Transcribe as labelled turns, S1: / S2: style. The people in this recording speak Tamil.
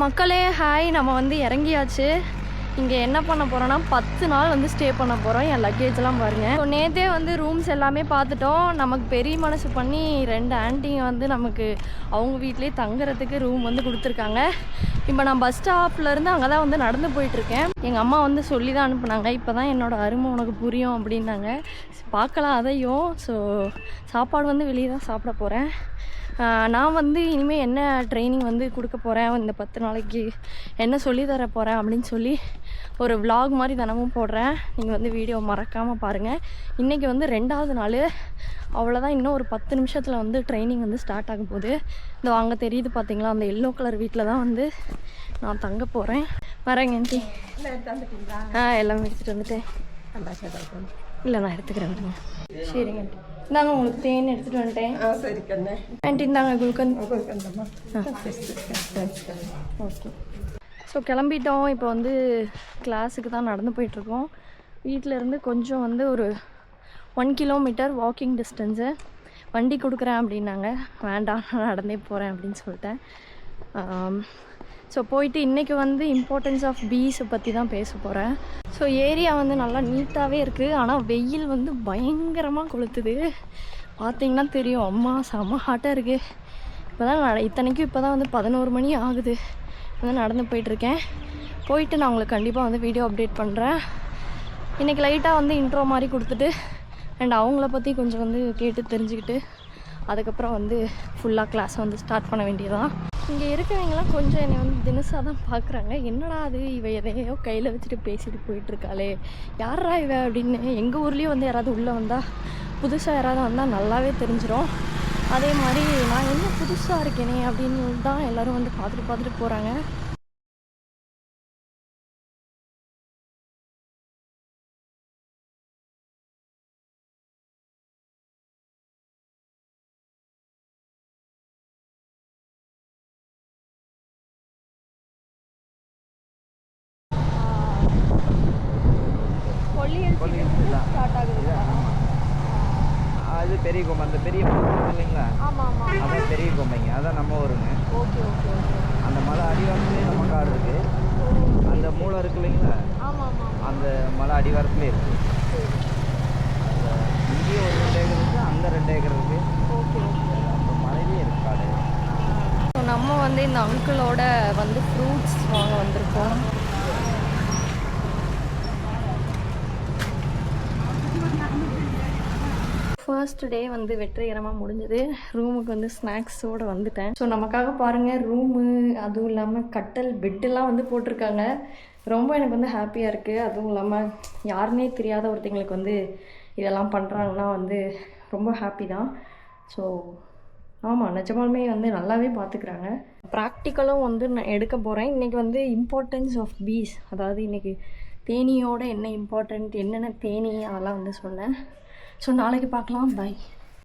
S1: மக்களே ஹாய் நம்ம வந்து இறங்கியாச்சு. இங்கே என்ன பண்ண போகிறோன்னா பத்து நாள் வந்து ஸ்டே பண்ண போகிறோம் என் லக்கேஜ்லாம் பாருங்கள் ஸோ நேற்றே வந்து ரூம்ஸ் எல்லாமே பார்த்துட்டோம். நமக்கு பெரிய மனசு பண்ணி ரெண்டு ஆண்டிங்க வந்து நமக்கு அவங்க வீட்லேயே தங்குறதுக்கு ரூம் வந்து கொடுத்துருக்காங்க. இப்போ நான் பஸ் ஸ்டாப்லேருந்து அங்கே தான் வந்து நடந்து போயிட்டுருக்கேன். எங்கள் அம்மா வந்து சொல்லி தான் அனுப்புனாங்க. இப்போ தான் என்னோட அருமை உனக்கு புரியும் அப்படின்னாங்க. பார்க்கலாம் அதையும். ஸோ சாப்பாடு வந்து வெளியே தான் சாப்பிட போகிறேன் நான் வந்து இனிமேல் என்ன ட்ரைனிங் வந்து கொடுக்க போகிறேன் இந்த பத்து நாளைக்கு என்ன சொல்லி தர போகிறேன் அப்படின்னு சொல்லி ஒரு vlog மாதிரி தினமும் போடுறேன். நீங்கள் வந்து வீடியோ மறக்காமல் பாருங்கள் இன்றைக்கி வந்து ரெண்டாவது நாள். அவ்வளோதான் இன்னும் ஒரு பத்து நிமிஷத்தில் வந்து ட்ரைனிங் வந்து ஸ்டார்ட் ஆக போகுது. இந்த அங்கே தெரியுது பார்த்தீங்களா அந்த எல்லோ கலர் வீட்டில் தான் வந்து நான் தங்க போகிறேன் வரேங்க ஆண்டி. ஆ எல்லாமே எடுத்துகிட்டு வந்துட்டேன். இல்லை நான் எடுத்துக்கிறேன் விடுங்க. சரிங்க. இந்தாங்க உங்களுக்கு தேன் எடுத்துகிட்டு வந்துட்டேன்.
S2: ஆ சரி கண்ணே.
S1: ஆண்டி இந்தாங்க
S2: கண்டம்மா
S1: ஓகே. ஸோ கிளம்பிட்டோம். இப்போ வந்து கிளாஸுக்கு தான் நடந்து போயிட்டுருக்கோம். வீட்டிலேருந்து கொஞ்சம் வந்து ஒரு ஒன் கிலோமீட்டர் வாக்கிங் டிஸ்டன்ஸு வண்டி கொடுக்குறேன் அப்படின்னாங்க. வேண்டாம் நான் நடந்தே போகிறேன் அப்படின்னு சொல்லிட்டேன். ஸோ போயிட்டு இன்றைக்கி வந்து இம்பார்ட்டன்ஸ் ஆஃப் பீஸை பற்றி தான் பேச போகிறேன் ஸோ ஏரியா வந்து நல்லா நீட்டாகவே இருக்குது ஆனால் வெயில் வந்து பயங்கரமாக கொளுத்துது. பார்த்தீங்கன்னா தெரியும் அம்மா செம்ம ஹாட்டாக இருக்குது இப்போ தான் இத்தனைக்கும் இப்போ தான் வந்து பதினோரு மணி ஆகுது. வந்து நடந்து போயிட்டுருக்கேன். போயிட்டு நான் உங்களுக்கு கண்டிப்பாக வந்து வீடியோ அப்டேட் பண்ணுறேன் இன்றைக்கி லைட்டாக வந்து இன்ட்ரோ மாதிரி கொடுத்துட்டு அண்ட் அவங்கள பற்றி கொஞ்சம் வந்து கேட்டு தெரிஞ்சுக்கிட்டு அதுக்கப்புறம் வந்து ஃபுல்லாக கிளாஸ் வந்து ஸ்டார்ட் பண்ண வேண்டியதான் இங்கே இருக்கிறவங்களாம் கொஞ்சம் என்னை வந்து தினசாக தான் பார்க்குறாங்க என்னடா அது? இவ எதையோ கையில் வச்சுட்டு பேசிட்டு போயிட்டுருக்காளே. யாரா இவ? அப்படின்னு எங்கள் ஊர்லேயும் வந்து யாராவது உள்ளே வந்தால் புதுசாக யாராவது வந்தால் நல்லாவே தெரிஞ்சிடும் அதே மாதிரி நான் என்ன புதுசாக இருக்கேனே? அப்படின்னு தான் எல்லோரும் வந்து பார்த்துட்டு பார்த்துட்டு போகிறாங்க ஸ்டார்ட் ஆகுது.
S3: அது பெரிய கொம்பை அந்த பெரிய இல்லைங்களா?
S1: ஆமாம் ஆமாம்
S3: அதான் பெரிய கொம்பைங்க அதான் நம்ம ஊருங்க.
S1: Okay okay okay.
S3: அந்த மலை அடிவாரத்துலேயே நம்ம காடு இருக்கு. அந்த மூளை இருக்கு இல்லைங்களா?
S1: ஆமாம் ஆமாம்
S3: அந்த மலை அடிவாரத்துலேயே இருக்கு. இங்கேயும் ஒரு ரெண்டு ஏக்கர் இருக்கு அங்கே ரெண்டு ஏக்கர் இருக்கு.
S1: Okay okay.
S3: அந்த மலையிலேயே இருக்கு காடு.
S1: ஸோ நம்ம வந்து இந்த அங்கிளோட வந்து ஃப்ரூட்ஸ் வாங்க வந்திருக்கோம். ஃபர்ஸ்ட் டே வந்து வெற்றிகரமாக முடிஞ்சது. ரூமுக்கு வந்து ஸ்நாக்ஸோடு வந்துட்டேன். ஸோ நமக்காக பாருங்கள் ரூமு அதுவும் இல்லாமல் கட்டல் பெட்டெல்லாம் வந்து போட்டிருக்காங்க. ரொம்ப எனக்கு வந்து ஹாப்பியாக இருக்குது அதுவும் இல்லாமல் யாருமே தெரியாத ஒருத்தங்களுக்கு வந்து இதெல்லாம் பண்ணுறாங்கன்னா வந்து ரொம்ப ஹாப்பி தான். ஸோ ஆமாம் நிஜமாலுமே வந்து நல்லாவே பார்த்துக்கிறாங்க ப்ராக்டிக்கலும் வந்து நான் எடுக்க போகிறேன் இன்றைக்கி வந்து இம்பார்ட்டன்ஸ் ஆஃப் பீஸ் அதாவது இன்றைக்கி தேனியோட என்ன இம்பார்ட்டன்ட் என்னென்ன தேனி அதெல்லாம் வந்து சொன்னேன். ஸோ நாளைக்கு பார்க்கலாம். பை